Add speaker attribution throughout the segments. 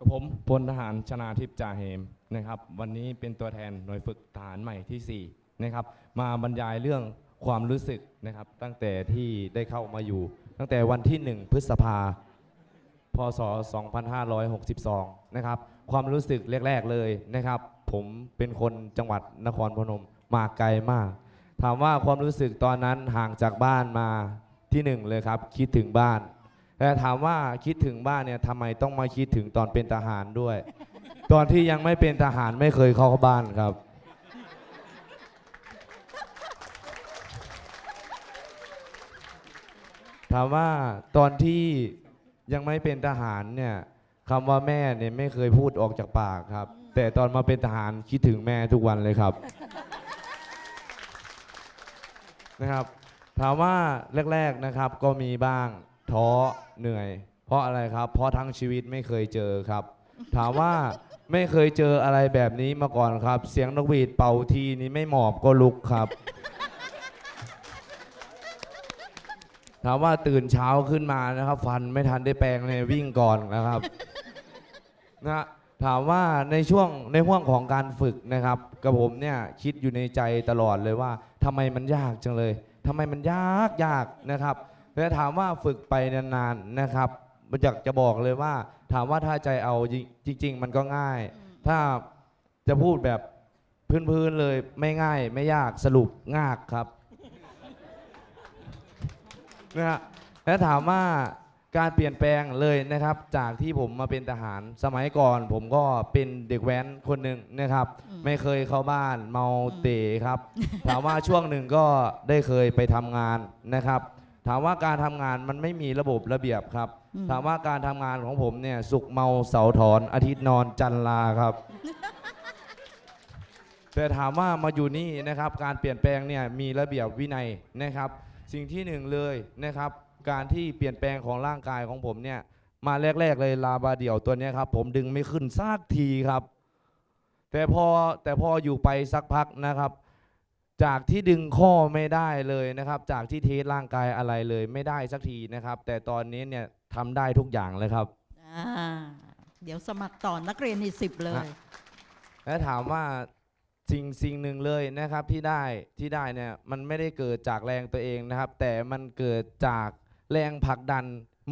Speaker 1: กับผมพลทหารชนาทิพย์จ่าเหมนะครับวันนี้เป็นตัวแทนหน่วยฝึกทหารใหม่ที่4นะครับมาบรรยายเรื่องความรู้สึกนะครับ ตั้งแต่ที่ได้เข้ามาอยู่ ตั้งแต่วันที่ 1 พฤษภาพศ 2562 นะครับ ความรู้สึกแรก ๆ เลยนะครับ ผมเป็นคนจังหวัดนครพนมมาไกลมาก ถามว่าความรู้สึกตอนนั้นห่างจากบ้านมาที่หนึ่งเลยครับ คิดถึงบ้าน แต่ถามว่าคิดถึงบ้านเนี่ยทำไมต้องมาคิดถึงตอนเป็นทหารด้วย ตอนที่ยังไม่เป็นทหารไม่เคยเข้าบ้านครับ ถามว่าตอนที่ยังไม่เป็นทหารเนี่ยคำว่าแม่เนี่ยไม่เคยพูดออกจากปากครับ แต่ตอนมาเป็นทหารคิดถึงแม่ทุกวันเลยครับนะครับ ถามว่าแรก ๆนะครับก็มีบ้าง ท้อเหนื่อย เพราะอะไรครับ เพราะทั้งชีวิตไม่เคยเจอครับ ถามว่าไม่เคยเจออะไรแบบนี้มาก่อนครับ เสียงนกหวีดเป่าทีนี้ไม่หมอบก็ลุกครับ ถามว่าตื่นเช้าขึ้นมานะครับ ฟันไม่ทันได้แปรงเลยวิ่งก่อนนะครับนะถามว่าในช่วงในห่วงของการฝึกนะครับกับผมเนี่ยคิดอยู่ในใจตลอดเลยว่าทำไมมันยากจังเลยทำไมมันยากยากนะครับ แล้วถามว่าฝึกไปนานๆนะครับอยากจะบอกเลยว่า ถามว่าถ้าใจเอาจริง ๆ มันก็ง่าย ถ้าจะพูดแบบพื้นๆเลยไม่ง่าย ไม่ยากสรุปง่ากครับนะฮะและถามว่าการเปลี่ยนแปลงเลยนะครับ จากที่ผมมาเป็นทหาร สมัยก่อนผมก็เป็นเด็กแว้นคนหนึ่งนะครับ
Speaker 2: อืม
Speaker 1: ไม่เคยเข้าบ้านเมาเตะครับ ถามว่าช่วงหนึ่งก็ได้เคยไปทำงานนะครับ ถามว่าการทำงานมันไม่มีระบบระเบียบครับ
Speaker 2: อืม
Speaker 1: ถามว่าการทำงานของผมเนี่ยสุกร์เมาเสาร์ถอนอาทิตย์นอนจันทร์ลาครับ แต่ถามว่ามาอยู่นี่นะครับ การเปลี่ยนแปลงเนี่ยมีระเบียบวินัยนะครับ สิ่งที่หนึ่งเลยนะครับ การที่เปลี่ยนแปลงของร่างกายของผมเนี่ย มาแรก ๆ เลยลาบาเดี่ยวตัวเนี้ยครับ ผมดึงไม่ขึ้นซากทีครับ แต่พอแต่พออยู่ไปสักพักนะครับ จากที่ดึงข้อไม่ได้เลยนะครับ จากที่เทสร่างกายอะไรเลยไม่ได้สักทีนะครับ แต่ตอนนี้เนี่ยทำได้ทุกอย่างเลยครับ
Speaker 2: อ่าเดี๋ยวสมัครต่อนักเรียนอีกสิบเลย
Speaker 1: ฮะและถามว่าสิ่งสิ่งหนึ่งเลยนะครับที่ได้ที่ได้เนี่ยมันไม่ได้เกิดจากแรงตัวเองนะครับ แต่มันเกิดจากแรงผลักดัน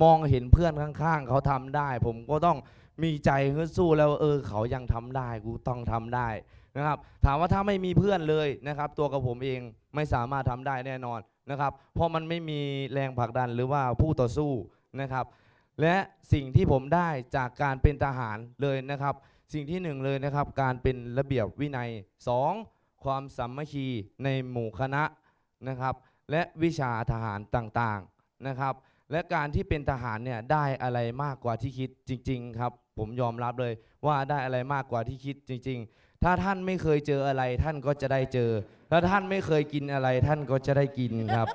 Speaker 1: มองเห็นเพื่อนข้างๆ เขาทำได้ ผมก็ต้องมีใจฮึดสู้แล้วเออเขายังทำได้กูต้องทำได้ นะครับถามว่าถ้าไม่มีเพื่อนเลยนะครับ ตัวกับผมเองไม่สามารถทำได้แน่นอนนะครับ เพราะมันไม่มีแรงผลักดันหรือว่าผู้ต่อสู้นะครับ และสิ่งที่ผมได้จากการเป็นทหารเลยนะครับ สิ่งที่หนึ่งเลยนะครับ การเป็นระเบียบวินัย 2. ความสามัคคีในหมู่คณะนะครับ และวิชาทหารต่างๆนะครับ และการที่เป็นทหารเนี่ยได้อะไรมากกว่าที่คิดจริง ๆ ครับ ผมยอมรับเลยว่าได้อะไรมากกว่าที่คิดจริง ๆ ถ้าท่านไม่เคยเจออะไร ท่านก็จะได้เจอ ถ้าท่านไม่เคยกินอะไร ท่านก็จะได้กินครับ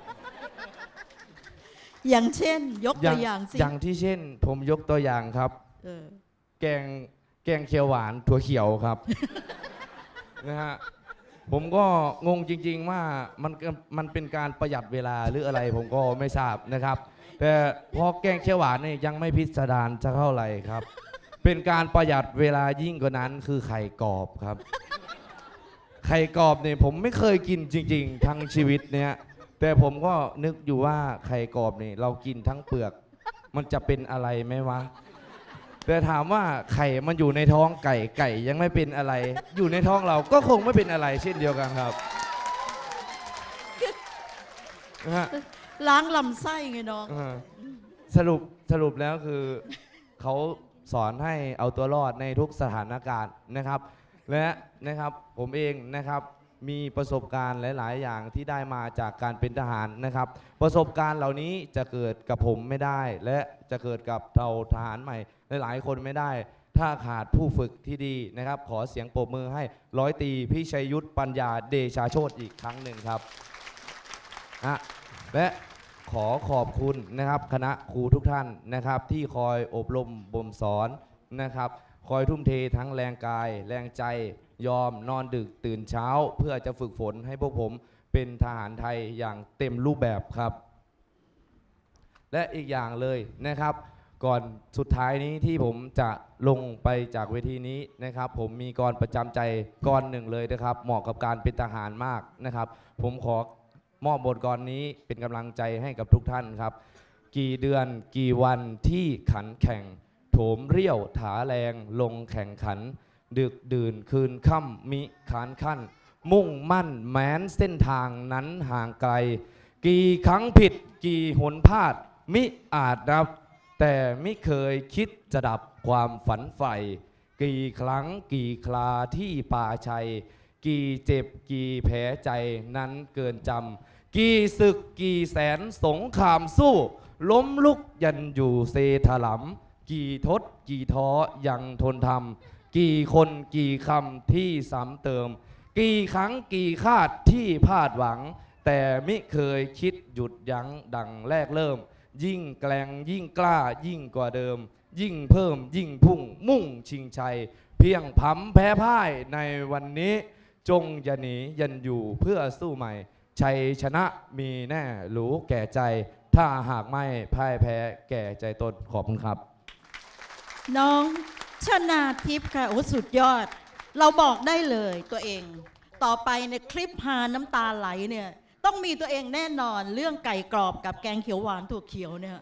Speaker 2: อย่างเช่น ยกตัวอย่างสิ
Speaker 1: อย่างที่เช่น ผมยกตัวอย่างครับ
Speaker 2: เออ
Speaker 1: แกงแกงเขียวหวานถั่วเขียวครับ นะฮะผมก็งงจริง ๆ ว่ามันก็มันเป็นการประหยัดเวลาหรืออะไรผมก็ไม่ทราบนะครับ แต่พอแกงเขียวหวานนี่ยังไม่พิสดารจะเท่าไหร่ครับ เป็นการประหยัดเวลายิ่งกว่านั้นคือไข่กรอบครับ ไข่กรอบเนี่ยผมไม่เคยกินจริง ๆ ทั้งชีวิตเนี่ยแต่ผมก็นึกอยู่ว่าไข่กรอบนี่เรากินทั้งเปลือก มันจะเป็นอะไรไหมวะ แต่ถามว่าไข่มันอยู่ในท้องไก่ไก่ยังไม่เป็นอะไร อยู่ในท้องเราก็คงไม่เป็นอะไรเช่นเดียวกันครับนะฮะ
Speaker 2: ล้างลำไส้ไงน้อง
Speaker 1: อ่าสรุปสรุปแล้วคือเขา สอนให้เอาตัวรอดในทุกสถานการณ์นะครับ และนะครับผมเองนะครับมีประสบการณ์หลาย ๆ อย่างที่ได้มาจากการเป็นทหารนะครับ ประสบการณ์เหล่านี้จะเกิดกับผมไม่ได้ และจะเกิดกับเราทหารใหม่หลาย ๆ คนไม่ได้ ถ้าขาดผู้ฝึกที่ดีนะครับ ขอเสียงปรบมือให้ร้อยตีพิชัยยุทธปัญญาเดชาโชตอีกครั้งหนึ่งครับอะและ ขอขอบคุณนะครับคณะครูทุกท่านนะครับ ที่คอยอบรมบ่มสอนนะครับ คอยทุ่มเททั้งแรงกาย แรงใจยอมนอนดึกตื่นเช้า เพื่อจะฝึกฝนให้พวกผมเป็นทหารไทยอย่างเต็มรูปแบบครับ และอีกอย่างเลยนะครับ ก่อนสุดท้ายนี้ที่ผมจะลงไปจากเวทีนี้นะครับ ผมมีกรประจำใจกรหนึ่งเลยนะครับ เหมาะกับการเป็นทหารมากนะครับ ผมขอ มอบบทกรนี้เป็นกำลังใจให้กับทุกท่านครับ กี่เดือนกี่วันที่ขันแข่ง โถมเรี่ยวถาแรงลงแข่งขัน ดึกดื่นคืนค่ำมิขานขั้น มุ่งมั่นแม้นเส้นทางนั้นห่างไกล กี่ครั้งผิด กี่หนพลาด มิอาจรับ แต่ไม่เคยคิดจะดับความฝันใฝ่ กี่ครั้งกี่คราที่ป่าชัย กี่เจ็บกี่แผลใจนั้นเกินจำกี่ศึกกี่แสนสงครามสู้ ล้มลุกยันอยู่เซถลำกี่ทศกี่ท้อยังทนทำกี่คนกี่คำที่ซ้ำเติม กี่ครั้งกี่คาดที่พลาดหวัง แต่มิเคยคิดหยุดยั้งดังแรกเริ่ม ยิ่งแกลงยิ่งกล้ายิ่งกว่าเดิม ยิ่งเพิ่มยิ่งพุ่งมุ่งชิงชัย เพียงพำแพ้พ่ายในวันนี้ จงอย่าหนียันอยู่เพื่อสู้ใหม่ ชัยชนะมีแน่รู้แก่ใจ ถ้าหากไม่พ่ายแพ้แก่ใจตนขอบคุณครับ
Speaker 2: น้องชนาทิพย์ค่ะโอ้สุดยอด เราบอกได้เลยตัวเอง ต่อไปในยคลิปพาน้ำตาไหลเนี่ย ต้องมีตัวเองแน่นอนเรื่องไก่กรอบกับแกงเขียวหวานถั่วเขียวเนี่ย